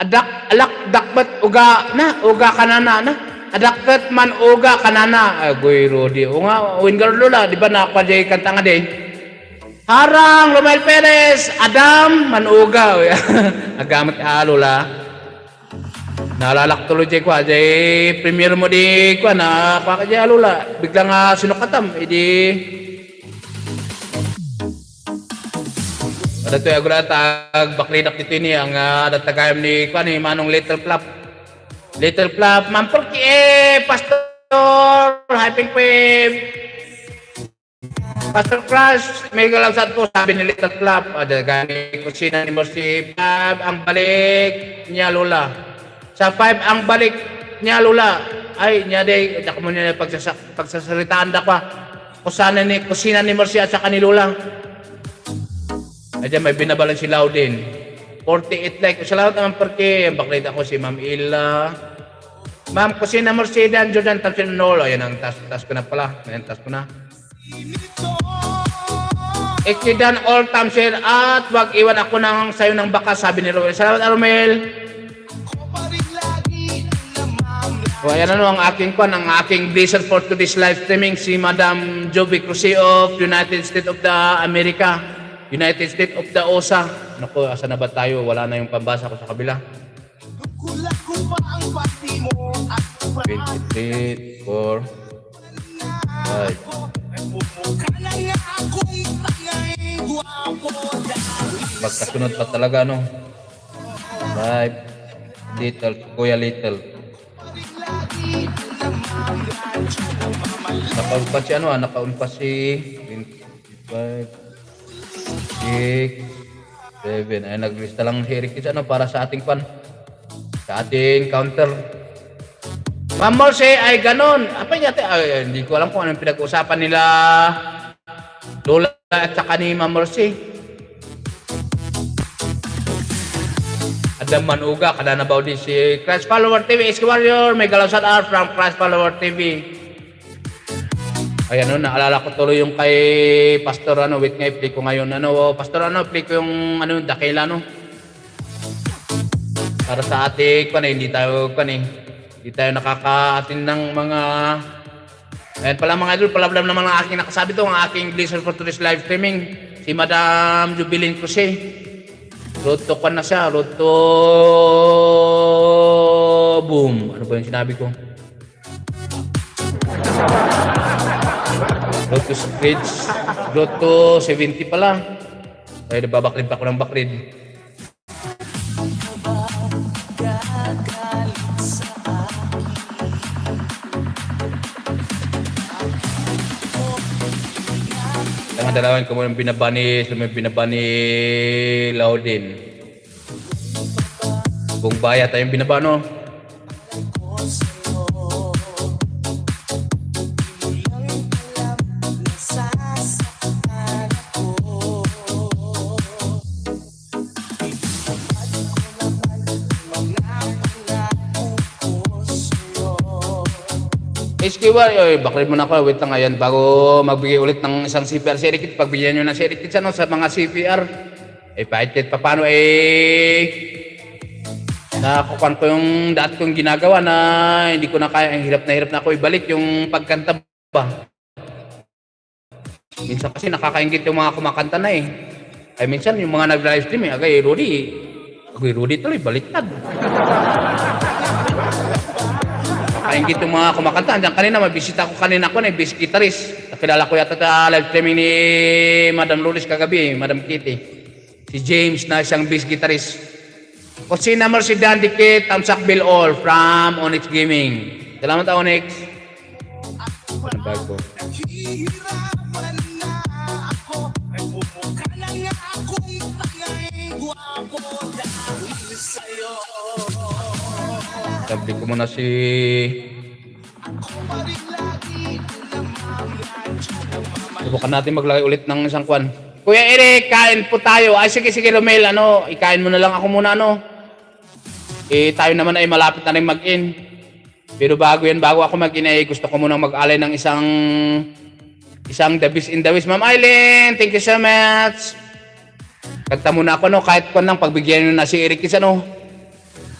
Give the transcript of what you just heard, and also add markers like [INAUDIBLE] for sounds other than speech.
Adak, alak, dakbat, uga na, uga kanana na. Adakkat man uga kanana. Agoy, Rudy. O nga, Winger Lula, di ba nakapajay kanta nga din? Harang, Romel Perez, Adam, manuga. [LAUGHS] Nagamit ka, Lula. Naalala ko tuloy jay ko, jay premier mo di ko, na pakajay Lula. Bigla nga sinukatam, edi... Ada tu aku datang baklidak dito ini ang uh, datagayam ni kuan ni Manong Little Flap. Little Flap mampur eh pastor hyping pim. Pastor Crush, may galaw sa to, sabi ni Little Flap, ada kami kusina ni Mercy, five ang balik niya Lola. Sa five ang balik niya Lola. Ay, niya day, dak mo niya pagsasak, pagsasalitaan da pa. Kusana ni, kusina ni Mercy at saka ni Lola. Ayan, may binabalan si Laudin. 48 like. Salamat naman perke. Bakit ako si Ma'am Ila. Ma'am, kusina Mercedes, Jordan Tansinolo. Ayan ang tas, tas ko na pala. Ayan, tas ko na. Ikidan all time share at wag iwan ako ng sayo ng baka sabi ni Romel. Salamat Romel. O ayan ano ang aking kwan, ang aking blizzard for today's live streaming si Madam Joby Cruci of United States of the America. United States of the OSA. Naku, asa na ba tayo? Wala na yung pambasa ko sa kabila. 23, 4, 5. Magkasunod pa talaga, no? 5. Little, Kuya Little. Nakaun pa si ano ah, nakaun pa si 25, 6, 7. Ay, naglista lang si Eric Kids, ano, para sa ating pan. Sa ating counter. Ma'am Morse, ay ganon. Apa niya, te? Ay, hindi ko alam kung anong pinag-uusapan nila Lola at saka ni Ma'am Morse. Adam Manuga, kada na ba si Crash Follower TV, SK Warrior, may galaw out from Crash Follower TV. Ayan no, naalala ko tuloy yung kay Pastor ano, wait nga i-play ko ngayon. Ano, oh, Pastor ano, play ko yung ano, dakila no. Para sa ating kan hindi tayo kan eh. Hindi tayo nakakaatin ng mga Ayan pala mga idol, palablam naman ang aking nakasabi to, ang aking Blizzard for today's live streaming. Si Madam Jubilin Cruz Road to na siya, road to boom. Ano ba yung sinabi ko? To scripts, road to 70 pala. Ay, nababakrid pa ako ng bakrid. Ang dalawan ko mo yung binabani, sa may binabani Laudin. Kung baya tayong binabano. HQ ba? Oy, bakit mo na ako. Wait lang ngayon bago magbigay ulit ng isang CPR Eric. Pagbigyan nyo ng Eric ano, sa mga CPR. Eh, kahit kahit paano eh nakukuhan ko yung dati kong ginagawa na hindi ko na kaya, ang hirap na hirap na ako ibalik yung pagkanta ba. Minsan kasi nakakaingit yung mga kumakanta na eh. Ay minsan yung mga nag-live stream eh, agay Rudy, agay Rudy tuloy, baliktad. [LAUGHS] Nakakaingit yung mga kumakanta. Andiyan kanina, may bisita ko kanina ko na, bis guitarist. Nakilala ko yata sa live streaming ni Madam Lourdes kagabi, Madam Kitty. Si James na isang bass guitarist. Kusina mo si Dan Dikit, Tamsak Bill All from Onyx Gaming. Salamat Onyx. Ano bago? Sabi ko muna si Subukan natin maglagay ulit ng isang kwan. Kuya Eric, kain po tayo. Ay, sige, sige, Romel, ano, ikain mo na lang ako muna, ano. Eh, tayo naman ay malapit na rin mag-in. Pero bago yan, bago ako mag-in, ay gusto ko munang mag-alay ng isang isang The Beast in the West. Ma'am Eileen, thank you so much. Kanta muna ako, no, kahit kwan lang, pagbigyan nyo na si Eric, is ano,